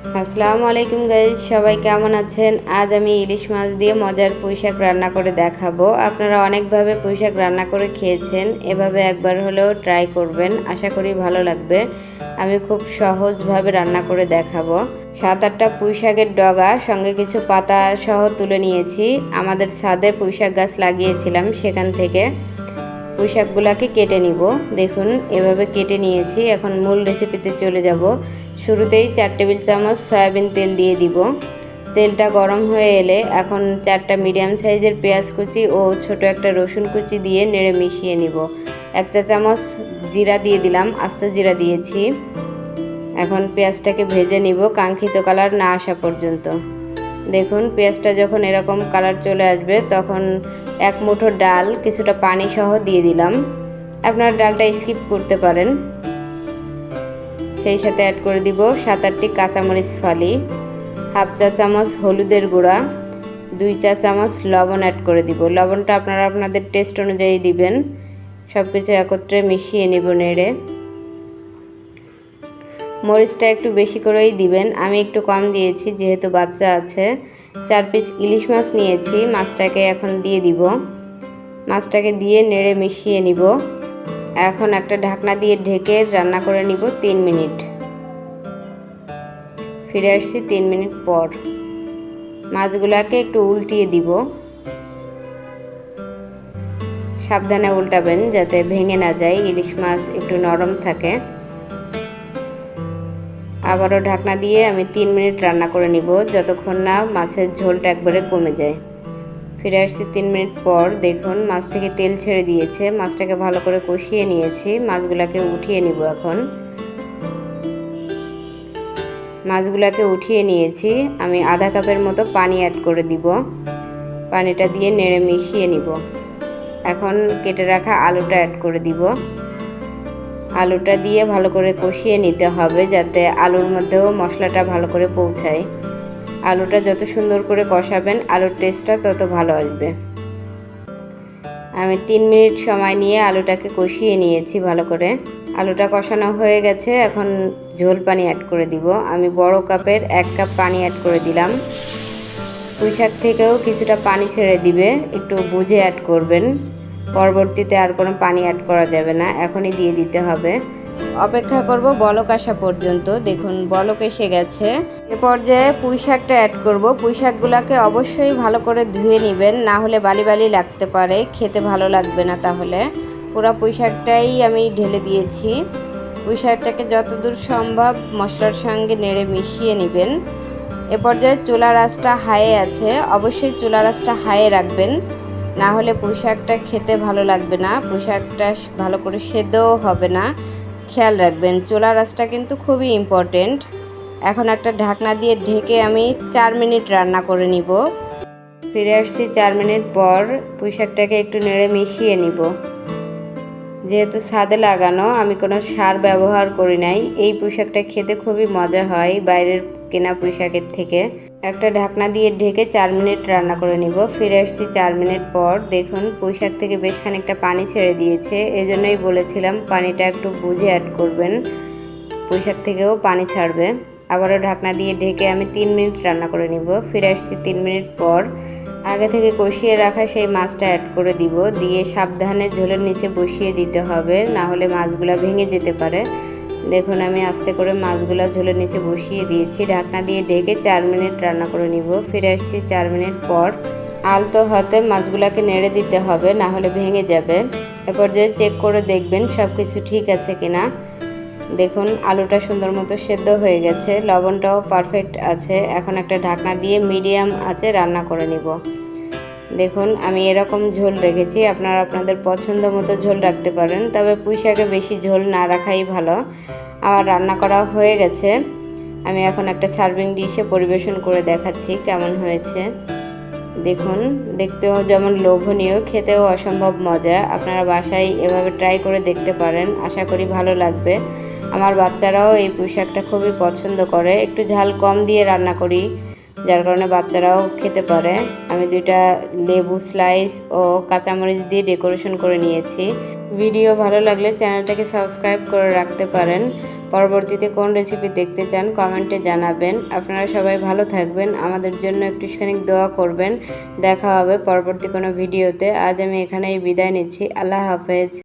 আসসালামু আলাইকুম গাইজ সবাই কেমন আছেন? আজ আমি ইলিশ মাছ দিয়ে মজার পুঁইশাক রান্না করে দেখাবো। আপনারা অনেকভাবে পুঁইশাক রান্না করে খেয়েছেন, এভাবে একবার হলেও ট্রাই করবেন, আশা করি ভালো লাগবে। আমি খুব সহজভাবে রান্না করে দেখাবো। সাত আটটা পুঁইশাকের ডগা, সঙ্গে কিছু পাতা সহ তুলে নিয়েছি। আমাদের ছাদে পুঁইশাক গাছ লাগিয়েছিলাম সেখান থেকে। পুঁইশাকগুলোকে কেটে নিব। দেখুন, এভাবে কেটে নিয়েছি। এখন মূল রেসিপিতে চলে যাব। শুরুতেই চার টেবিল চামচ সয়াবিন তেল দিয়ে দিব। তেলটা গরম হয়ে এলে এখন চারটা মিডিয়াম সাইজের পেঁয়াজ কুচি ও ছোট একটা রসুন কুচি দিয়ে নেড়ে মিশিয়ে নিব। এক চা চামচ জিরা দিয়ে দিলাম, আস্ত জিরা দিয়েছি। এখন পেঁয়াজটাকে ভেজে নিব কাঙ্ক্ষিত কালার না আসা পর্যন্ত। দেখুন, পেঁয়াজটা যখন এরকম কালার চলে আসবে, তখন এক মুঠো ডাল, কিছুটা পানি সহ দিয়ে দিলাম। আপনার ডালটা স্কিপ করতে পারেন। সেই সাথে অ্যাড করে দিব সাত আটটি কাঁচামরিচ ফালি, হাফ চা চামচ হলুদের গুঁড়া, দুই চা চামচ লবণ অ্যাড করে দিব। লবণটা আপনারা আপনাদের টেস্ট অনুযায়ী দিবেন। সব কিছু একত্রে মিশিয়ে নেব নেড়ে। মরিচটা একটু বেশি করেই দিবেন। আমি একটু কম দিয়েছি, যেহেতু বাচ্চা আছে। চার পিস ইলিশ মাছ নিয়েছি, মাছটাকে এখন দিয়ে দিব। মাছটাকে দিয়ে নেড়ে মিশিয়ে নিব। এখন একটা ঢাকনা দিয়ে ঢেকে রান্না করে নিব তিন মিনিট। ফিরে আসছি তিন মিনিট পর। মাছগুলোকে একটু উল্টিয়ে দিব। সাবধানে উল্টাবেন যাতে ভেঙে না যায়, ইলিশ মাছ একটু নরম থাকে। আবারও ঢাকনা দিয়ে আমি তিন মিনিট রান্না করে নিব, যতক্ষণ না মাছের ঝোলটা একবারে কমে যায়। ফিরে আসছি তিন মিনিট পর। দেখুন, মাছ থেকে তেল ছেড়ে দিয়েছে। মাছটাকে ভালো করে কষিয়ে নিয়েছি। মাছগুলাকে উঠিয়ে নিব এখন। মাছগুলাকে উঠিয়ে নিয়েছি। আমি আধা কাপের মতো পানি অ্যাড করে দিব। পানিটা দিয়ে নেড়ে মিশিয়ে নিব। এখন কেটে রাখা আলুটা অ্যাড করে দিব। আলুটা দিয়ে ভালো করে কষিয়ে নিতে হবে যাতে আলুর মধ্যেও মশলাটা ভালো করে পৌঁছায়। আলুটা যত সুন্দর করে কষাবেন, আলুর টেস্টটা তত ভালো আসবে। আমি তিন মিনিট সময় নিয়ে আলুটাকে কষিয়ে নিয়েছি ভালো করে। আলুটা কষানো হয়ে গেছে, এখন ঝোল পানি অ্যাড করে দিব। আমি বড় কাপের এক কাপ পানি অ্যাড করে দিলাম। পুঁই শাক থেকেও কিছুটা পানি ছেড়ে দিবে, একটু বুঝে অ্যাড করবেন। পরবর্তীতে আর কোনো পানি অ্যাড করা যাবে না, এখনই দিয়ে দিতে হবে। অপেক্ষা করব বলক আসা পর্যন্ত। দেখুন, বলক এসে গেছে। এ পর্যায়ে পুঁই শাকটা অ্যাড করব। পুঁই শাকগুলোকে অবশ্যই ভালো করে ধুয়ে নেবেন, না হলে বালি বালি লাগতে পারে। খেতে ভালো লাগবে না তাহলে। পুরো পুঁই শাকটাই আমি ঢেলে দিয়েছি। পুঁই শাকটাকে যতদূর সম্ভব মশলার সঙ্গে নেড়ে মিশিয়ে নেবেন। এ পর্যায়ে চুলা রাসটা হাইয়ে আছে। অবশ্যই চুলা রাসটা হাইয়ে রাখবেন। না হলে পোশাকটা খেতে ভালো লাগবে না। পোশাকটা ভালো করে সেদ্ধও হবে না। খেয়াল রাখবেন চোলা রাসটা কিন্তু খুবই ইম্পর্টেন্ট এখন একটা ঢাকনা দিয়ে ঢেকে আমি চার মিনিট রান্না করে নিব। ফিরে আসছি চার মিনিট পর পোশাকটাকে একটু নেড়ে মিশিয়ে নিব। যেহেতু ছাদে লাগানো, আমি কোনো সার ব্যবহার করি নাই। এই পোশাকটা খেতে খুবই মজা হয় বাইরের কেনা পোশাকের থেকে। একটা ঢাকনা দিয়ে ঢেকে চার মিনিট রান্না করে নিব। ফিরে আসছি চার মিনিট পর। দেখুন, পুঁইশাক থেকে বেশ খানিকটা পানি ছেড়ে দিয়েছে। এজন্যই বলেছিলাম পানিটা একটু বুঝে অ্যাড করবেন। পুঁইশাক থেকেও পানি ছাড়বে। আবারও ঢাকনা দিয়ে ঢেকে আমি তিন মিনিট রান্না করে নিব। ফিরে আসছি তিন মিনিট পর। আগে থেকে কষিয়ে রাখা সেই মাছটা অ্যাড করে দিব। দিয়ে সাবধানে ঝোলের নিচে বসিয়ে দিতে হবে। না হলে মাছগুলো ভেঙে যেতে পারে। দেখুন, আমি আস্তে করে মাছগুলো ঝোলের নিচে বসিয়ে দিয়েছি। ঢাকনা দিয়ে ঢেকে চার মিনিট রান্না করে নিব। ফিরে আসছি চার মিনিট পর। আলতো হাতে মাছগুলোকে নেড়ে দিতে হবে, না হলে ভেঙে যাবে। এরপর যে চেক করে দেখবেন সব কিছু ঠিক আছে কিনা। দেখুন, আলুটা সুন্দর মতো সেদ্ধ হয়ে গেছে। লবণটাও পারফেক্ট আছে। এখন একটা ঢাকনা দিয়ে মিডিয়াম আছে রান্না করে নিব। দেখুন, আমি এরকম ঝোল রেখেছি। আপনারা আপনাদের পছন্দ মতো ঝোল রাখতে পারেন, তবে পুঁই শাকে বেশি ঝোল না রাখাই ভালো। আমার রান্না করা হয়ে গেছে। আমি এখন একটা সার্ভিং ডিশে পরিবেশন করে দেখাচ্ছি কেমন হয়েছে। দেখুন, দেখতেও যেমন লোভনীয়, খেতেও অসম্ভব মজা। আপনারা বাসায় এভাবে ট্রাই করে দেখতে পারেন, আশা করি ভালো লাগবে। আমার বাচ্চারাও এই পোশাকটা খুবই পছন্দ করে। একটু ঝাল কম দিয়ে রান্না করি। যার কারণে বাচ্চারাও খেতে পারে। আমি দুইটা লেবু স্লাইস ও কাঁচামরিচ দিয়ে ডেকোরেশন করে নিয়েছি। ভিডিও ভালো লাগলে চ্যানেলটাকে সাবস্ক্রাইব করে রাখতে পারেন। পরবর্তীতে কোন রেসিপি দেখতে চান কমেন্টে জানাবেন। আপনারা সবাই ভালো থাকবেন। আমাদের জন্য একটু একটুখানি দোয়া করবেন। দেখা হবে পরবর্তী কোনো ভিডিওতে আজ আমি এখানেই বিদায় নিচ্ছি। আল্লাহ হাফেজ।